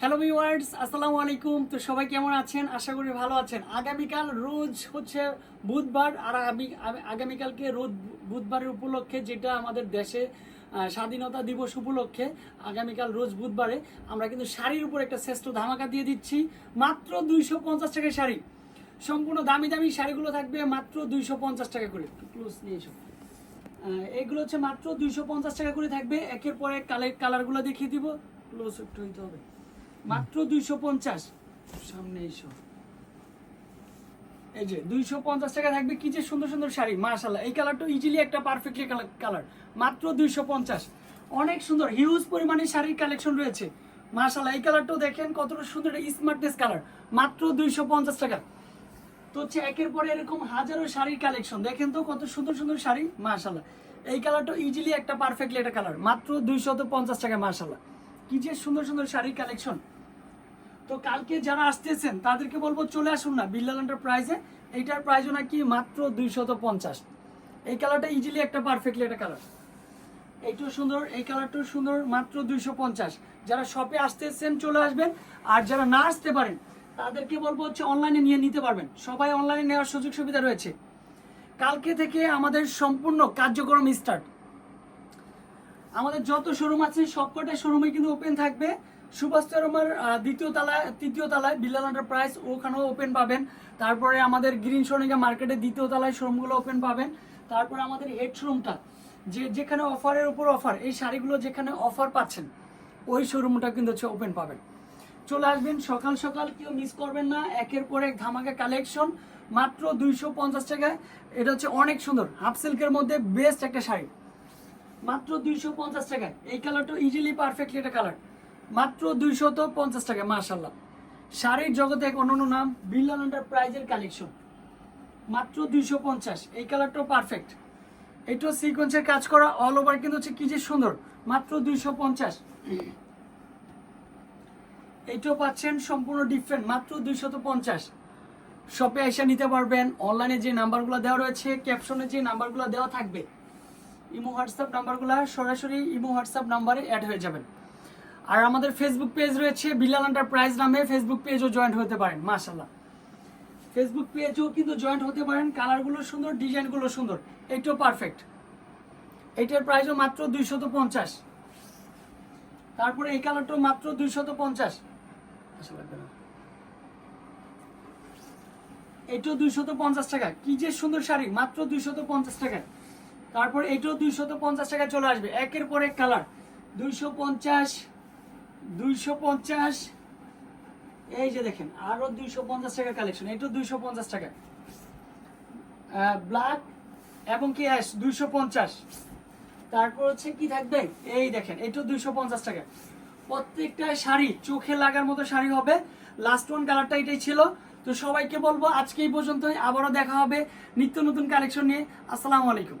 Hello viewers আসসালামু আলাইকুম। তো সবাই কেমন আছেন? আশা করি ভালো আছেন। আগামীকাল রোজ হচ্ছে বুধবার, আর আমি- আগামীকালকে রোজ বুধবারের উপলক্ষে যেটা আমাদের দেশে স্বাধীনতা দিবস উপলক্ষে আগামীকাল রোজ বুধবারে, আমরা কিন্তু শাড়ির উপর একটা শ্রেষ্ঠ ধামাকা দিয়ে দিচ্ছি। মাত্র দুইশো পঞ্চাশ টাকার শাড়ি। সম্পূর্ণ দামি দামি শাড়িগুলো থাকবে মাত্র দুইশো পঞ্চাশ টাকা করে। ক্লোজ নিয়ে এসো। এগুলো হচ্ছে মাত্র দুইশো পঞ্চাশ টাকা করে থাকবে। একের পর এক কালার কালারগুলো দেখিয়ে দিব। ক্লোজ একটু হইতে হবে। মাত্র দুইশো পঞ্চাশ। সামনে এসো। এই যে, দুইশো পঞ্চাশ টাকা থাকবে কি যে সুন্দর সুন্দর শাড়ি মাশাল্লাহ এই কালারটা ইজিলি একটা পারফেক্টলি কালার মাত্র দুইশো পঞ্চাশ। অনেক সুন্দর হিউজ পরিমাণে শাড়ির কালেকশন রয়েছে। মাশাল্লাহ এই কালারটাও দেখেন কতটা সুন্দর স্মার্টনেস কালার মাত্র দুইশো পঞ্চাশ টাকা। তো হচ্ছে একের পরে এরকম হাজারো শাড়ির কালেকশন দেখেন তো কত সুন্দর সুন্দর শাড়ি মাশাল্লাহ এই কালারটা ইজিলি একটা পারফেক্টলি একটা কালার মাত্র দুইশত পঞ্চাশ টাকা মাশাল্লাহ কি যে সুন্দর সুন্দর শাড়ির কালেকশন তো কালকে যারা আসতেছেন, তাদেরকে বলব চলে আসুন না বিল্লাল প্রাইজে এইটার প্রাইজও নাকি মাত্র দুইশত পঞ্চাশ। এই কালারটা ইজিলি একটা পারফেক্টলি একটা কালার এইটাও সুন্দর, এই কালারটাও সুন্দর, মাত্র দুইশো পঞ্চাশ। যারা শপে আসতেছেন, চলে আসবেন। আর যারা না আসতে পারেন, তাদেরকে বলব হচ্ছে অনলাইনে নিয়ে নিতে পারবেন। সবাই অনলাইনে নেওয়ার সুযোগ সুবিধা রয়েছে। কালকে থেকে আমাদের সম্পূর্ণ কার্যক্রম স্টার্ট আমাদের যত শোরুম আছে, সবকটা শোরুমে কিন্তু ওপেন থাকবে। সুভাষ তেরোমার দ্বিতীয় তলায়, তৃতীয় তলায় বিল্লাল প্রাইস ওখানেও ওপেন পাবেন। তারপরে আমাদের গ্রিন সোনিকা মার্কেটের দ্বিতীয় তলায় শোরুমগুলো ওপেন পাবেন। তারপরে আমাদের হেড শোরুমটা যে যেখানে অফারের উপর অফার এই শাড়িগুলো যেখানে অফার পাচ্ছেন, ওই শোরুমটা কিন্তু হচ্ছে ওপেন পাবেন। চলে আসবেন, সকাল সকাল কেউ মিস করবেন না। একের পর এক ধামাকা কালেকশন মাত্র দুইশো পঞ্চাশ টাকায়। এটা হচ্ছে অনেক সুন্দর হাফ সিল্কের মধ্যে বেস্ট একটা শাড়ি। মাত্র দুইশো পঞ্চাশ টাকায় এই কালারটা ইজিলি পারফেক্টলি একটা কালার মাত্র দুইশত পঞ্চাশ টাকা মার্শাল্লাহ শাড়ির জগতে এক অন্যান্য নাম বিল্লাল প্রাইজের কালেকশন মাত্র দুইশো পঞ্চাশ, এই কালারটাও পারফেক্ট এটাও সিকোয়েন্সের কাজ করা অল ওভার কিন্তু হচ্ছে কি যে সুন্দর। মাত্র দুইশো পঞ্চাশ। এইটাও পাচ্ছেন সম্পূর্ণ ডিফারেন্ট মাত্র দুইশত পঞ্চাশ। শপে এসে নিতে পারবেন। অনলাইনে যে নাম্বারগুলো দেওয়া রয়েছে ক্যাপশনে যে নাম্বারগুলো দেওয়া থাকবে ইমো হোয়াটসঅ্যাপ নাম্বারগুলো সরাসরি ইমো হোয়াটসঅ্যাপ নাম্বারে অ্যাড হয়ে যাবেন। আর আমাদের ফেসবুক পেজ রয়েছে বিল্লাল প্রাইজ নামে। ফেসবুক পেজও জয়েন্ট হতে পারেন মাশাল্লাহ ফেসবুক পেজও কিন্তু জয়েন্ট হতে পারেন। কালারগুলো সুন্দর ডিজাইনগুলো সুন্দর। এইটাও পারফেক্ট এইটার প্রাইসও মাত্র দুইশত পঞ্চাশ। তারপরে এই কালারটাও মাত্র দুইশত পঞ্চাশ। আচ্ছা এটাও দুইশত পঞ্চাশ টাকা। কি যে সুন্দর শাড়ি, মাত্র দুইশত পঞ্চাশ টাকা তারপর এটাও দুইশত পঞ্চাশ টাকা চলে আসবে। একের পর এক কালার। দুইশো পঞ্চাশ দুইশো পঞ্চাশ, এই যে দেখেন, আরও দুইশো পঞ্চাশ টাকা কালেকশন এটাও দুইশো পঞ্চাশ টাকা। ব্ল্যাক এবং কি অ্যাশ দুইশো পঞ্চাশ। তারপর হচ্ছে কি থাকবে? এই দেখেন, এটাও দুইশো পঞ্চাশ টাকা। প্রত্যেকটা শাড়ি চোখে লাগার মতো শাড়ি হবে। লাস্ট ওয়ান কালারটা এটাই ছিল। তো সবাইকে বলব, আজকে এই পর্যন্তই। আবারও দেখা হবে নিত্য নতুন কালেকশন নিয়ে। আসসালামু আলাইকুম।